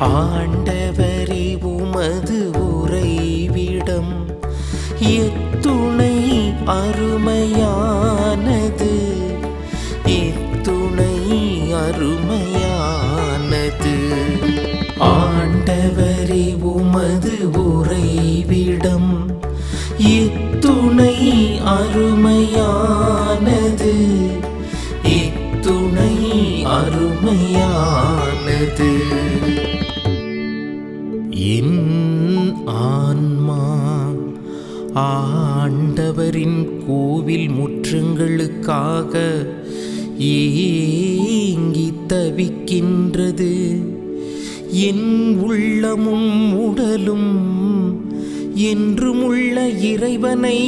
ஆண்டவரே உமது உறைவிடம் எத்துணை அருமையானது. எத்துணை அருமையானது. ஆண்டவரே உமது உறைவிடம் இத்துணை அருமையானது. இத்துணை அருமையானது. என் ஆன்மா ஆண்டவரின் கோவில் முற்றங்களுக்காக ஏங்கி தவிக்கின்றது. என் உள்ளமும் உடலும் என்றுமுள்ள இறைவனை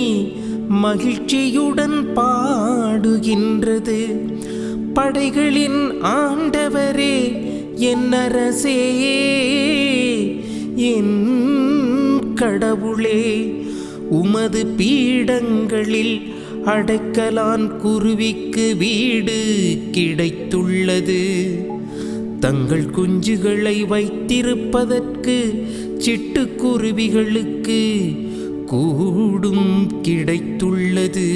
மகிழ்ச்சியுடன் பாடுகின்றது. படைகளின் ஆண்டவரே என் அரசே என் கடவுளே உமது பீடங்களில் அடைக்கலான் குருவிக்கு வீடு கிடைத்துள்ளது. தங்கள் குஞ்சுகளை வைத்திருப்பதற்கு சிட்டுக்குருவிகளுக்கு கூடும் கிடைத்துள்ளது.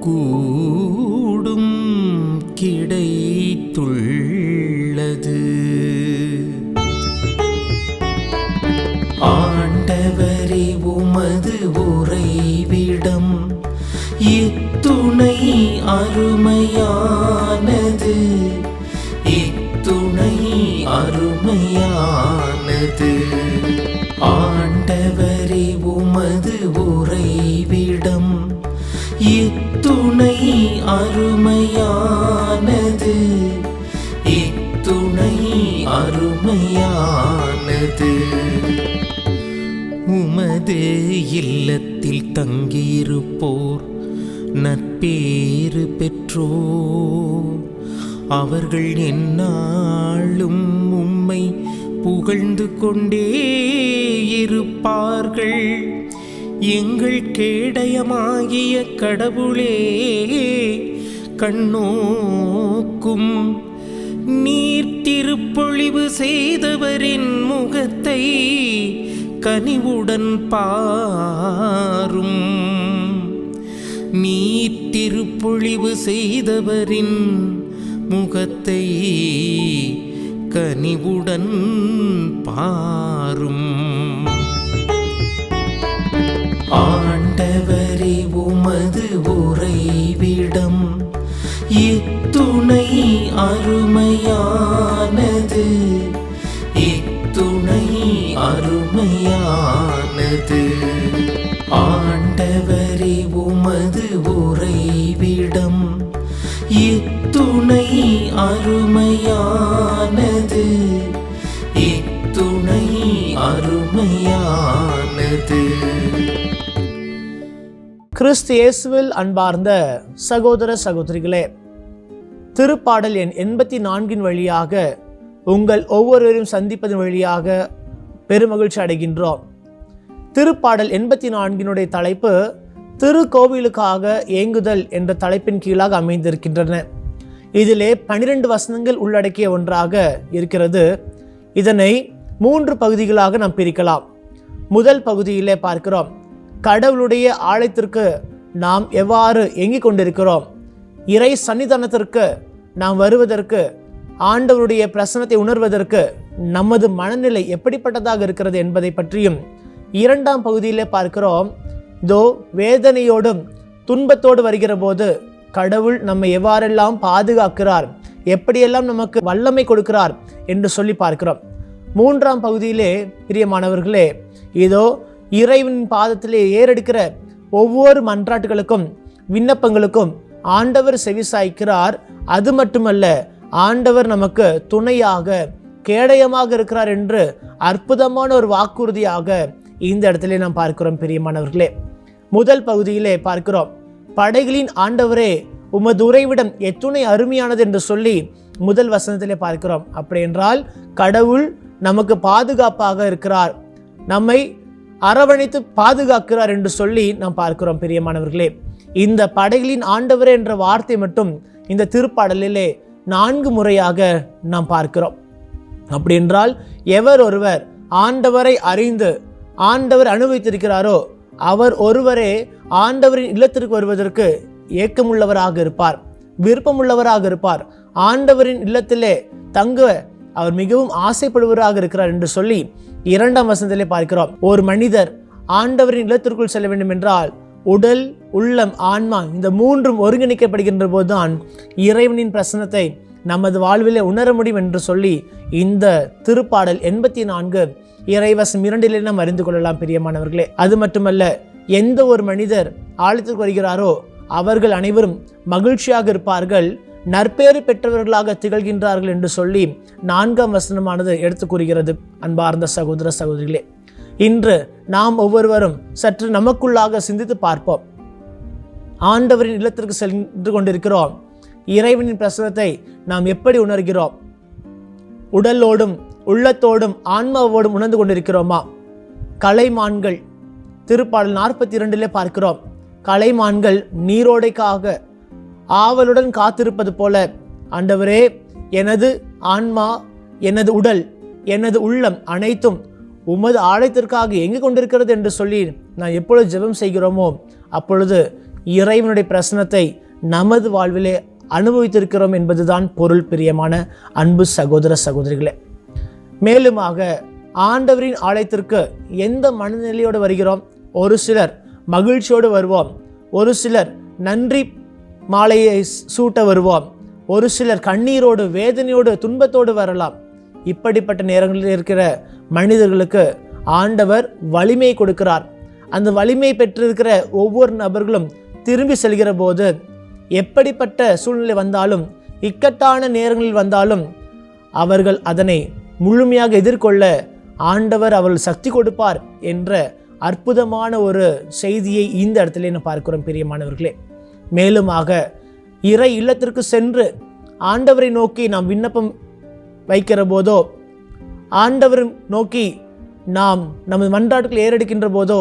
கூடும் கிடைத்துள்ளது. அருமையானது. இத்துணை அருமையானது. உமது இல்லத்தில் தங்கியிருப்போர் நற்பேறு பெற்றோ அவர்கள் என்னாலும் உம்மை புகழ்ந்து கொண்டே இருப்பார்கள். எங்கள் கேடயமாகிய கடவுளே கண்ணோக்கும் நீர் திருப்பொழிவு செய்தவரின் முகத்தை கனிவுடன் பாரும். நீ திருப்பொழிவு செய்தவரின் முகத்தை கனிவுடன் பாரும். அருமையானது. இத்துணை அருமையானது. கிறிஸ்து இயேசுவில் அன்பார்ந்த சகோதர சகோதரிகளே திருப்பாடல் எண் எண்பத்தி நான்கின் வழியாக உங்கள் ஒவ்வொருவரையும் சந்திப்பதன் வழியாக பெருமகிழ்ச்சி அடைகின்றோம். திருப்பாடல் எண்பத்தி நான்கினுடைய தலைப்பு திருக்கோவிலுக்காக ஏங்குதல் என்ற தலைப்பின் கீழாக அமைந்திருக்கின்றன. இதிலே பனிரெண்டு வசனங்கள் உள்ளடக்கிய ஒன்றாக இருக்கிறது. இதனை மூன்று பகுதிகளாக நாம் பிரிக்கலாம். முதல் பகுதியிலே பார்க்கிறோம். கடவுளுடைய ஆலயத்திற்கு நாம் எவ்வாறு எங்கிக் கொண்டிருக்கிறோம்? இறை சன்னிதானத்திற்கு நாம் வருவதற்கு ஆண்டவருடைய பிரசனத்தை உணர்வதற்கு நமது மனநிலை எப்படிப்பட்டதாக இருக்கிறது என்பதை பற்றியும் இரண்டாம் பகுதியிலே பார்க்கிறோம். இதோ வேதனையோடும் துன்பத்தோடு வருகிற போது கடவுள் நம்மை எவ்வாறெல்லாம் பாதுகாக்கிறார்? எப்படியெல்லாம் நமக்கு வல்லமை கொடுக்கிறார்? என்று சொல்லி பார்க்கிறோம். மூன்றாம் பகுதியிலே பிரியமானவர்களே இதோ இறைவன் பாதத்திலே ஏறெடுக்கிற ஒவ்வொரு மன்றாட்டுகளுக்கும் விண்ணப்பங்களுக்கும் ஆண்டவர் செவிசாய்க்கிறார். அது மட்டுமல்ல ஆண்டவர் நமக்கு துணையாக கேடயமாக இருக்கிறார் என்று அற்புதமான ஒரு வாக்குறுதியாக இந்த இடத்துல நாம் பார்க்கிறோம் பிரியமானவர்களே. முதல் பகுதியிலே பார்க்கிறோம். படைகளின் ஆண்டவரே உமது உறைவிடம் எத்துணை அருமையானது என்று சொல்லி முதல் வசனத்திலே பார்க்கிறோம். அப்படி என்றால் கடவுள் நமக்கு பாதுகாப்பாக இருக்கிறார். நம்மை அரவணைத்து பாதுகாக்கிறார் என்று சொல்லி நாம் பார்க்கிறோம் பிரியமானவர்களே. இந்த படைகளின் ஆண்டவரே என்ற வார்த்தை மட்டும் இந்த திருப்பாடலிலே நான்கு முறையாக நாம் பார்க்கிறோம். அப்படி என்றால் எவர் ஒருவர் ஆண்டவரை அறிந்து ஆண்டவர் அனுபவித்திருக்கிறாரோ அவர் ஒருவரே ஆண்டவரின் இல்லத்திற்கு வருவதற்கு ஏக்கமுள்ளவராக இருப்பார் விருப்பமுள்ளவராக இருப்பார். ஆண்டவரின் இல்லத்திலே தங்க அவர் மிகவும் ஆசைப்படுவராக இருக்கிறார் என்று சொல்லி இரண்டாம் வசனத்திலே பார்க்கிறோம். ஒரு மனிதர் ஆண்டவரின் இல்லத்திற்குள் செல்ல வேண்டும் என்றால் உடல் உள்ளம் ஆன்மா இந்த மூன்றும் ஒருங்கிணைக்கப்படுகின்ற போதுதான் இறைவனின் பிரசனத்தை நமது வாழ்விலே உணர முடியும் என்று சொல்லி இந்த திருப்பாடல் எண்பத்தி நான்கு இறைவசம் இரண்டிலே நாம் அறிந்து கொள்ளலாம் பிரியமானவர்களே. அது மட்டுமல்ல எந்த ஒரு மனிதர் ஆழத்திற்கு வருகிறாரோ அவர்கள் அனைவரும் மகிழ்ச்சியாக இருப்பார்கள் நற்பேறு பெற்றவர்களாக திகழ்கின்றார்கள் என்று சொல்லி நான்காம் வசனமானது எடுத்து கூறுகிறது. அன்பார்ந்த சகோதர சகோதரிகளே இன்று நாம் ஒவ்வொருவரும் சற்று நமக்குள்ளாக சிந்தித்து பார்ப்போம். ஆண்டவரின் இல்லத்திற்கு சென்று கொண்டிருக்கிறோம். இறைவனின் பிரசனத்தை நாம் எப்படி உணர்கிறோம்? உடலோடும் உள்ளத்தோடும் ஆன்மாவோடும் உணர்ந்து கொண்டிருக்கிறோமா? கலைமான்கள் திருப்பாடல் நாற்பத்தி இரண்டிலே பார்க்கிறோம். கலைமான்கள் நீரோடைக்காக ஆவலுடன் காத்திருப்பது போல ஆண்டவரே எனது ஆன்மா எனது உடல் எனது உள்ளம் அனைத்தும் உமது ஆழத்திற்காக எங்கு கொண்டிருக்கிறது? என்று சொல்லி நான் எப்பொழுது ஜெபம் செய்கிறோமோ அப்பொழுது இறைவனுடைய பிரசனத்தை நமது வாழ்விலே அனுபவித்திருக்கிறோம் என்பதுதான் பொருள் பிரியமான அன்பு சகோதர சகோதரிகளே. மேலுமாக ஆண்டவரின் ஆலயத்திற்கு எந்த மனநிலையோடு வருகிறோம்? ஒரு சிலர் மகிழ்ச்சியோடு வருவோம். ஒரு சிலர் நன்றி மாலையை சூட்ட வருவோம். ஒரு சிலர் கண்ணீரோடு வேதனையோடு துன்பத்தோடு வரலாம். இப்படிப்பட்ட நேரங்களில் இருக்கிற மனிதர்களுக்கு ஆண்டவர் வலிமை கொடுக்கிறார். அந்த வலிமை பெற்றிருக்கிற ஒவ்வொரு நபர்களும் திரும்பி செல்கிற போது எப்படிப்பட்ட சூழ்நிலை வந்தாலும் இக்கட்டான நேரங்களில் வந்தாலும் அவர்கள் அதனை முழுமையாக எதிர்கொள்ள ஆண்டவர் அவர்கள் சக்தி கொடுப்பார் என்ற அற்புதமான ஒரு செய்தியை இந்த இடத்துல நான் பார்க்கிறோம் பிரியமானவர்களே. மேலுமாக இறை இல்லத்திற்கு சென்று ஆண்டவரை நோக்கி நாம் விண்ணப்பம் வைக்கிற போதோ ஆண்டவர் நோக்கி நாம் நமது மன்றாட்டுகள் ஏறெடுக்கின்ற போதோ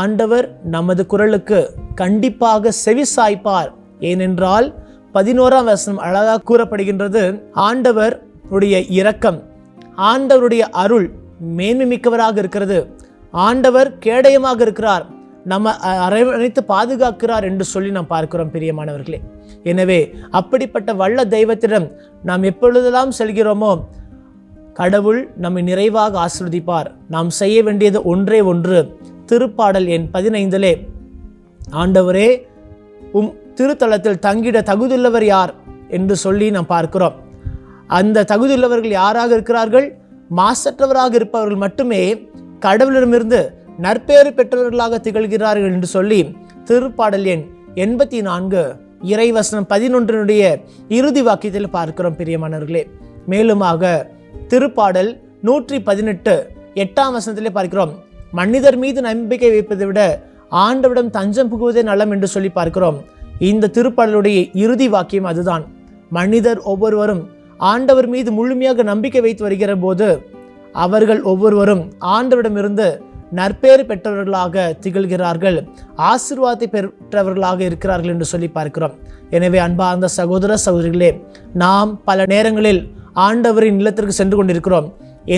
ஆண்டவர் நமது குரலுக்கு கண்டிப்பாக செவி சாய்ப்பார். ஏனென்றால் பதினோராம் வசனம் அழகாக கூறப்படுகின்றது ஆண்டவர் உடைய இரக்கம் ஆண்டவருடைய அருள் மேன்மை மிக்கவராக இருக்கிறது. ஆண்டவர் கேடயமாக இருக்கிறார். நம்ம அ- அரவணைத்து பாதுகாக்கிறார் என்று சொல்லி நாம் பார்க்கிறோம் பிரியமானவர்களே. எனவே அப்படிப்பட்ட வல்ல தெய்வத்திடம் நாம் எப்பொழுதெல்லாம் செல்கிறோமோ கடவுள் நம்மை நிறைவாக ஆசிர்வதிப்பார். நாம் செய்ய வேண்டியது ஒன்றே ஒன்று. திருப்பாடல் எண் பதினைந்திலே ஆண்டவரே உம் திருத்தலத்தில் தங்கிட தகுதியுள்ளவர் யார்? என்று சொல்லி நாம் பார்க்கிறோம். அந்த தகுதியுள்ளவர்கள் யாராக இருக்கிறார்கள்? மாசற்றவராக இருப்பவர்கள் மட்டுமே கடவுளிடமிருந்து நற்பேறு பெற்றவர்களாக திகழ்கிறார்கள் என்று சொல்லி திருப்பாடல் எண் எண்பத்தி நான்கு இறைவசனம் பதினொன்றினுடைய இறுதி வாக்கியத்தில் பார்க்கிறோம் பிரியமானவர்களே. மேலுமாக திருப்பாடல் நூற்றி பதினெட்டு எட்டாம் வசனத்திலே பார்க்கிறோம். மனிதர் மீது நம்பிக்கை வைப்பதை விட ஆண்டவிடம் தஞ்சம் புகுவதே நலம் என்று சொல்லி பார்க்கிறோம். இந்த திருப்பாடலுடைய இறுதி வாக்கியம் அதுதான். மனிதர் ஒவ்வொருவரும் ஆண்டவர் மீது முழுமையாக நம்பிக்கை வைத்து வருகிற போது அவர்கள் ஒவ்வொருவரும் ஆண்டவரிடமிருந்து நற்பேறு பெற்றவர்களாக திகழ்கிறார்கள் ஆசிர்வாதத்தை பெற்றவர்களாக இருக்கிறார்கள் என்று சொல்லி பார்க்கிறோம். எனவே அன்பார்ந்த சகோதர சகோதரிகளே நாம் பல நேரங்களில் ஆண்டவரின் நிலத்திற்கு சென்று கொண்டிருக்கிறோம்.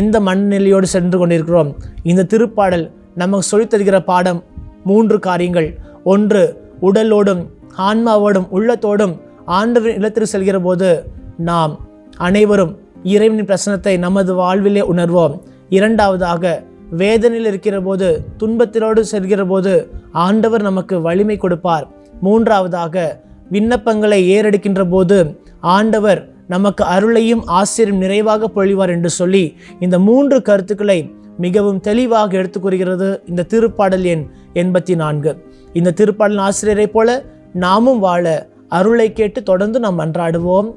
எந்த மனநிலையோடு சென்று கொண்டிருக்கிறோம்? இந்த திருப்பாடல் நமக்கு சொல்லித்தருகிற பாடம் மூன்று காரியங்கள். ஒன்று உடலோடும் ஆன்மாவோடும் உள்ளத்தோடும் ஆண்டவரின் இல்லத்திற்கு செல்கிற போது நாம் அனைவரும் இறைவனின் பிரசனத்தை நமது வாழ்விலே உணர்வோம். இரண்டாவதாக வேதனையில் இருக்கிற போது துன்பத்திலோடு செல்கிற போது ஆண்டவர் நமக்கு வலிமை கொடுப்பார். மூன்றாவதாக விண்ணப்பங்களை ஏறெடுக்கின்ற போது ஆண்டவர் நமக்கு அருளையும் ஆசிரியம் நிறைவாக பொழிவார் என்று சொல்லி இந்த மூன்று கருத்துக்களை மிகவும் தெளிவாக எடுத்து கூறுகிறது இந்த திருப்பாடல் எண் எண்பத்தி நான்கு இந்த திருப்பாடல் ஆசிரியரை போல நாமும் வாழ அருளை கேட்டு தொடர்ந்து நாம் அன்றாடுவோம்.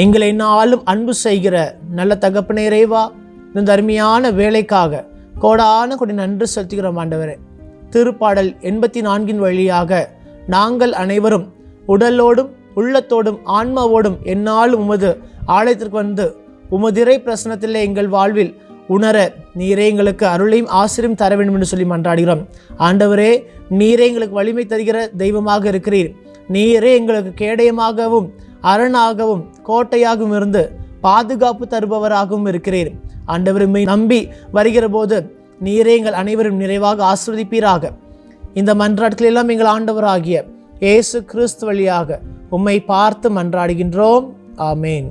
எங்களை நாளும் அன்பு செய்கிற நல்ல தகப்பனே இறைவா இந்த அருமையான வேலைக்காக கோடான கொடி நன்றி செலுத்துகிறோம் ஆண்டவரே. திருப்பாடல் எண்பத்தி நான்கின் வழியாக நாங்கள் அனைவரும் உடலோடும் உள்ளத்தோடும் ஆன்மாவோடும் என்னாலும் உமது ஆலயத்திற்கு வந்து உமதிரை இறை பிரசனத்திலே எங்கள் வாழ்வில் உணர நீரே எங்களுக்கு அருளையும் ஆசிரியம் தர வேண்டும் என்று சொல்லி மன்றாடுகிறோம். ஆண்டவரே நீரே எங்களுக்கு வலிமை தருகிற தெய்வமாக இருக்கிறீர். நீரே எங்களுக்கு கேடயமாகவும் அரணாகவும் கோட்டையாகவும் இருந்து பாதுகாப்பு தருபவராகவும் இருக்கிறீர். ஆண்டவருமை நம்பி வருகிற போது நீரே எங்கள் அனைவரும் நிறைவாக ஆஸ்வதிப்பீராக இந்த மன்றாட்கள் எல்லாம் எங்கள் ஆண்டவராகிய இயேசு கிறிஸ்து வழியாக உம்மை பார்த்து மன்றாடுகின்றோம். ஆமேன்.